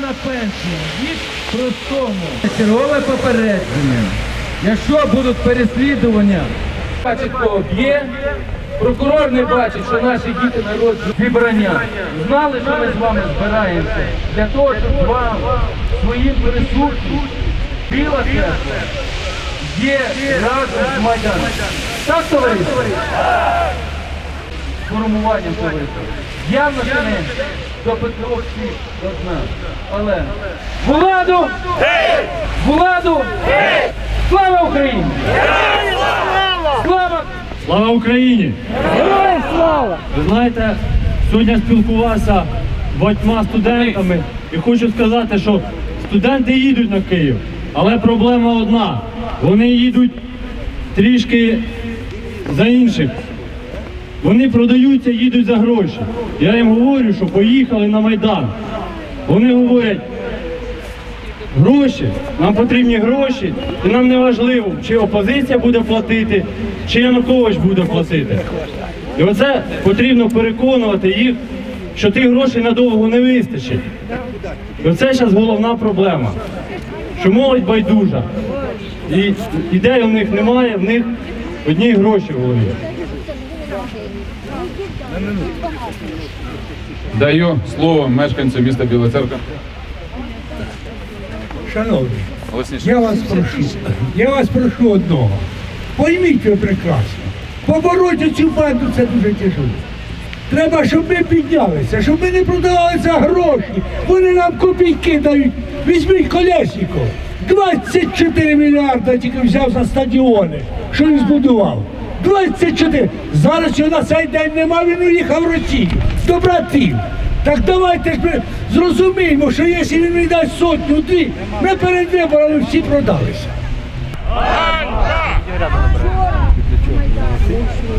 на пенсію. Їх простому. Чергове попередження. Якщо будуть переслідування, бачить, кого б'є, прокурор не бачить, що наші діти народжують зібрання. Знали, що ми з вами збираємося для того, щоб з вами своїм присутнім біла церква є разом з Майданом. Так, товариство? Формуванням товариства. Явно що не до всіх одна. Але владу! Владу! Слава Україні! Слава! Слава Україні! Героям слава! Ви знаєте, сьогодні спілкувався з багатьма студентами і хочу сказати, що студенти їдуть на Київ, але проблема одна. Вони їдуть трішки за інших. Вони продаються, їдуть за гроші. Я їм говорю, що поїхали на Майдан. Вони говорять, гроші, нам потрібні гроші, і нам не важливо, чи опозиція буде платити, чи Янукович буде платити. І оце потрібно переконувати їх, що тих грошей надовго не вистачить. І оце зараз головна проблема, що молодь байдужа. І ідей у них немає, в них одні гроші в голові. Даю слово мешканцю міста Біла Церква. Шановні, я вас прошу, я вас прошу одного. Пойміть ви прекрасно. Побороти цю банду це дуже тяжело. Треба, щоб ми піднялися, щоб ми не продавали за гроші. Вони нам копійки дають. Візьміть Колєсніков. 24 мільярда тільки взяв за стадіони, що він збудував. 24. Зараз його на цей день нема, він уїхав в Росію. До братів. Так давайте ж ми зрозуміємо, що якщо він мені дасть сотню дві, ми перед виборами всі продалися.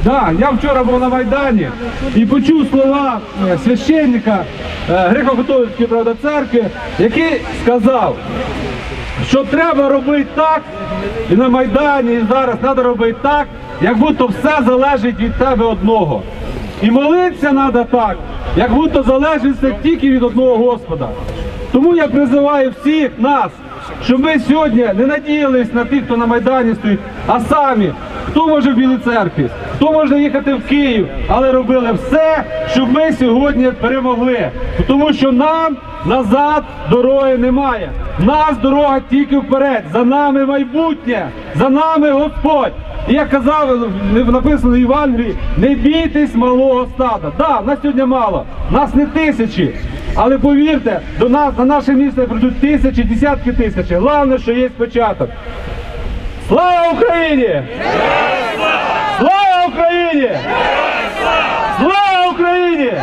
Да, я вчора був на Майдані і почув слова е, священника е, Греко-католицької правда церкви, який сказав, що треба робити так, і на Майдані, і зараз треба робити так, як будто все залежить від тебе одного. І молитися треба так, як будто залежить все тільки від одного Господа. Тому я призиваю всіх нас, щоб ми сьогодні не надіялись на тих, хто на Майдані стоїть, а самі, хто може в Білій церкві, хто може їхати в Київ, але робили все, щоб ми сьогодні перемогли. Тому що нам назад дороги немає. Нас дорога тільки вперед. За нами майбутнє, за нами Господь. І як казав, написано в Євангелії, не бійтесь малого стада. Да, нас сьогодні мало, нас не тисячі. Але повірте, до нас на наше місто прийдуть тисячі, десятки тисяч. Головне, що є початок. Слава Україні! Слава Україні! Слава Україні!